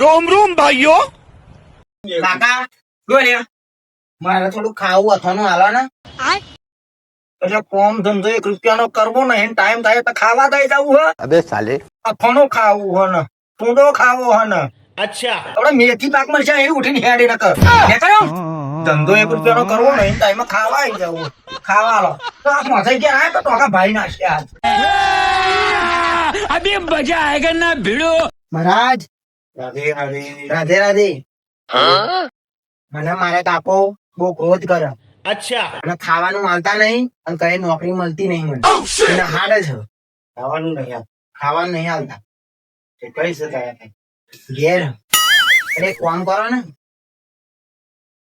રોમ રોમ ભાઈઓ. કાકા જો મારે થોડું ખાવું અથાણું હાલો ને. એટલે કોમ ધંધો એક રૂપિયાનો કરવો ને એને ટાઈમ થાય તો ખાવા થઈ જવું હે. અબે સાલે. અથાણું ખાવું હે ને પૂડો ખાવો હે ને. અચ્છા. આપણે મેથી પાક મળશે એ ઉઠીને હેડી ન કર ધંધો એક રૂપિયા નો કરવો ને એને ટાઈમ ખાવા આવી જવું ખાવા લો તો આ મોસાઈ ગયા આવે તો ટોકા ભાઈ ના આજ અભી મજા આવે ના ભીડો. મહારાજ રાધે રાધે મને મારા કાકો બહુ ક્રોધ કરે. અચ્છા. અને ખાવાનું મળતા નહીં અને કઈ નોકરી મળતી નહીં મને. એને હાડ જ ખાવાનું નહીં ખાવાનું નહીં હાલતા. કઈ શકાય ઘેર. એટલે કોમ કરો ને.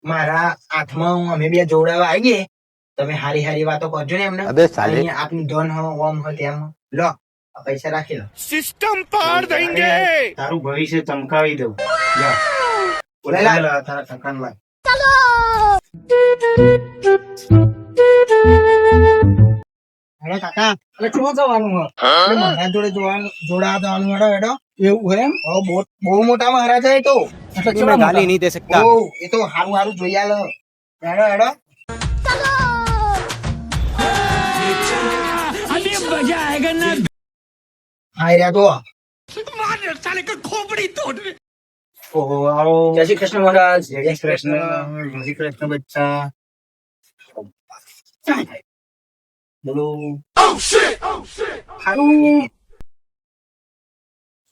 મારા હાથમાં અમે બે જોડાવા આવી ગયે તમે હારી હારી વાતો કરજો ને એમને. આપની ધન હો ઓમ હો તેમ લો. પૈસા રાખી લો સિસ્ટમ પાર દેંગે તારું ભવિષ્ય ચમકાવી દઉં. લા તારા ટકાન લાગ અરે જોડે જોડા જવાનું એવું બહુ મોટા મહારાજ એ તો. એ તો હારું હારું જોઈ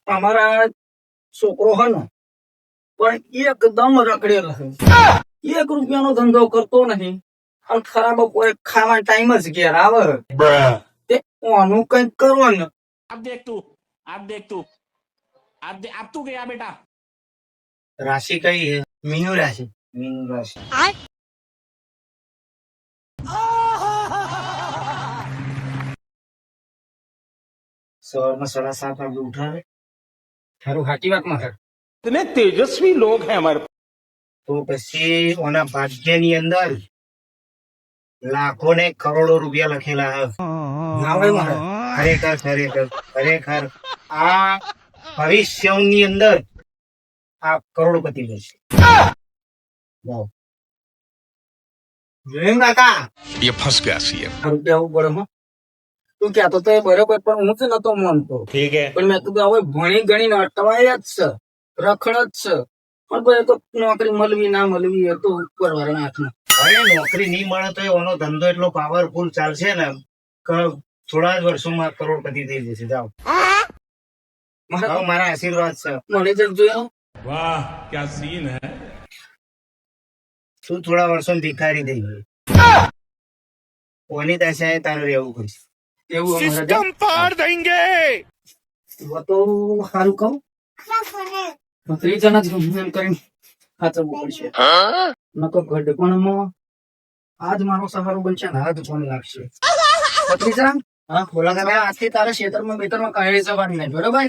અમારા છોકરો હનો પણ એકદમ રકડેલ એક રૂપિયાનો ધંધો કરતો નથી. અને ખરાબ કોઈ ખાવા ટાઈમ જ ઘેર આવે. તે ઓનું કંઈક કરવાનું. अब देख तू अब देख तू अब दे, अब तू गया बेटा રાશિ કઈ છે મીનુ રાશિ મીન રાશિ સવારમાં સાડા સાત વાગે ઉઠાવે તારું સાચી વાત માં इतने तेजस्वी लोग हैं हमारे તો પછી ઓના ભાગ્યની અંદર લાખો ને કરોડો રૂપિયા લખેલા હે ના હોય મહારાજ ખરેખર ખરેખર ખરેખર આ ભવિષ્યની અંદર આ કરોડપતિ બનશે. બરોબર પણ હું નતો માનતો. ઠીક મેં તું હવે ભણી ગણી ને અટવાય જ છે રખડ જ છે. પણ નોકરી મળવી ના મળવી એ તો ઉપર વાળાના હાથમાં. અરે નોકરી નહીં મળે તો એનો ધંધો એટલો પાવરફુલ ચાલશે ને. કે થોડા જ વર્ષોમાં કરોડપતિ થઈ જશે જાઓ. જાઓ મારા આશીર્વાદ છે. મેનેજર જોયો વાહ ક્યા સીન હે? તું થોડા વર્ષોમાં ભિખારી થઈ ગયો. કોની દશાએ તારે રહેવું પડશે એવું સિસ્ટમ પાર દેંગે વો તો સારું કહું. ત્રીસ જણા જ એમ કરીને સાચવવું પડશે. નકો ગઢપણમાં આજ મારો સહારો બનશે ને આજ ફોન લાગશે? પત્રીજા આજથી તારે ખેતરમાં બેતરમાં કહી જવાનું નહીં બરોબર?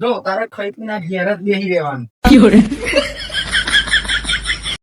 જો તારે ખાઈ પીના ઘેર જ બેસી રહેવાનું.